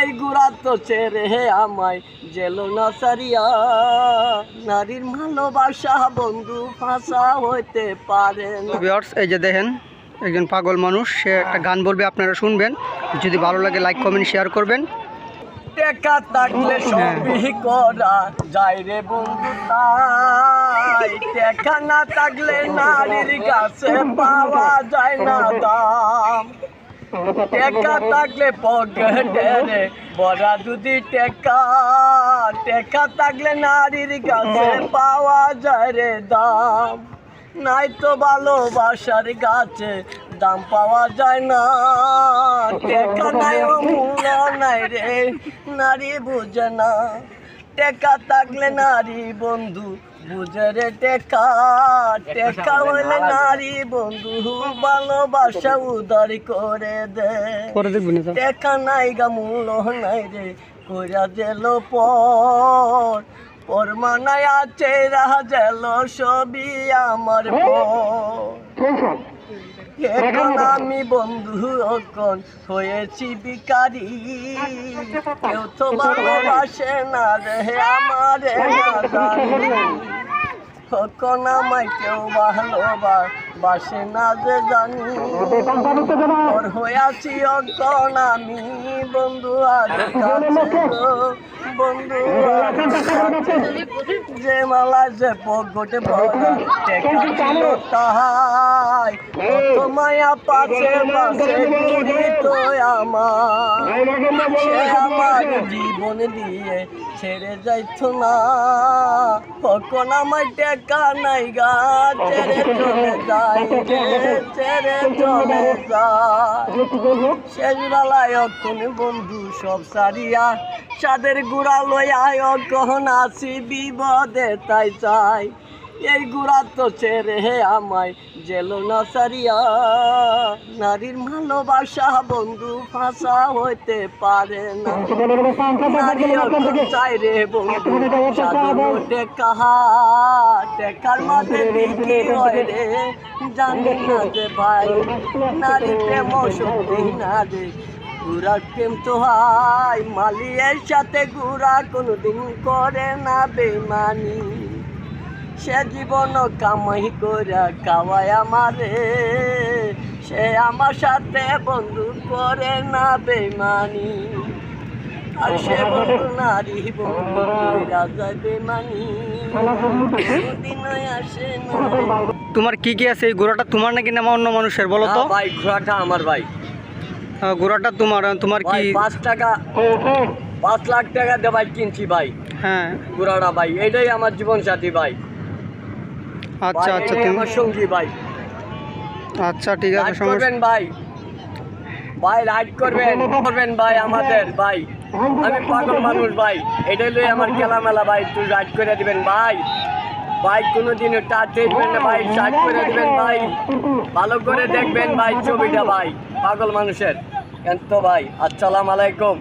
এই গুড়া তো ছেড়ে হে আমায় জেল না সারিয়া। নারীর ভালোবাসা বন্ধু ফাঁসা হইতে পারে এই যে দেখেন একজন পাগল মানুষ সে একটা গান বলবে আপনারা শুনবেন। যদি ভালো লাগে লাইক কমেন্ট শেয়ার করবেন। টেকা থাকলে সবই করা যায় রে বন্ধু তাই। টেকা না থাকলে নারীর কাছে পাওয়া যায় না দাম। টেকা থাকলে পকেটে বড়া যদি টেকা টেকা থাকলে নারীর কাছে পাওয়া যায় রে দাম। নাই তো ভালোবাসার গাছে দাম পাওয়া যায় না। টেকা নাই ও মূল্য নাই রে নারী বুঝে না। টেকা থাকলে নারী বন্ধু বুঝে রে টেকা টেকা হলে নারী বন্ধু ভালোবাসা উদার করে দে। পরে টেকা নাই গা মূল্য নাই রে কইরা জেল পর। পরমানায় আছে রাহা জেল সবই আমার পর। এখন আমি বন্ধু অকন হয়েছি বিকারি কেউ তো ভালোবাসে না রে আমারে না জানি কখন আমায় কেউ ভালোবাসে না যে জানি ওর হয়েছি অকন আমি বন্ধু আর বন্ধু। যে মালা যে পগটে ভরা টেকা কত মায়া পাশে পাশে ঘুরি তো আমার সে আমার জীবন দিয়ে ছেড়ে যাইতো না। কখন আমার টেকা নাই গা ছেড়ে চলে যায় ছেড়ে চলে যায়। শেষ বেলায় তুমি বন্ধু সব সারিয়া চাঁদের গুড়া লইয়া কখন আসি বিপদে তাই চাই। এই গুড়া তো ছেড়ে হে আমায় জেল না সারিয়া। নারীর ভালোবাসা বন্ধু ফাঁসা হইতে পারে না। নারী চাই রে বন্ধু, সাধু টেকা টেকার মাঝে হয় রে। জানি না যে ভাই, নারী প্রেম সত্যি না রে। গুড়া প্রেম তো হাই মালিয়ের সাথে গুড়া কোনোদিন করে না বেমানি। সে জীবন কামাই করে খাওয়ায় আমারে। সে আমার সাথে বন্ধু করে না বেমানি। আর সে বন্ধু নারী বন্ধু রাজা বেমানি। কোনোদিনই আসে তোমার কি কি আছে? এই ঘোড়াটা তোমার নাকি না অন্য মানুষের বলো তো? ভাই ঘোড়াটা আমার ভাই। ঘোড়াটা তোমার তোমার কি? পাঁচ টাকা পাঁচ লাখ টাকা দিয়ে ভাই কিনছি ভাই। হ্যাঁ। ঘোড়াটা ভাই এটাই আমার জীবন সাথী ভাই। আচ্ছা আচ্ছা তুমি আমার সঙ্গী ভাই। আচ্ছা ঠিক আছে করবেন ভাই। ভাই রাইড করবেন করবেন ভাই আমাদের ভাই। আমি পাগল মানুষ ভাই। এটাই লই আমার খেলা মেলা ভাই। তুই রাইড করে দিবেন ভাই। ভাই কোনোদিনও টাচ দেখবেন না ভাই। সাইড করে দিবেন ভাই। ভালো করে দেখবেন ভাই ছবিটা ভাই। পাগল মানুষের। এত ভাই আসসালামু আলাইকুম।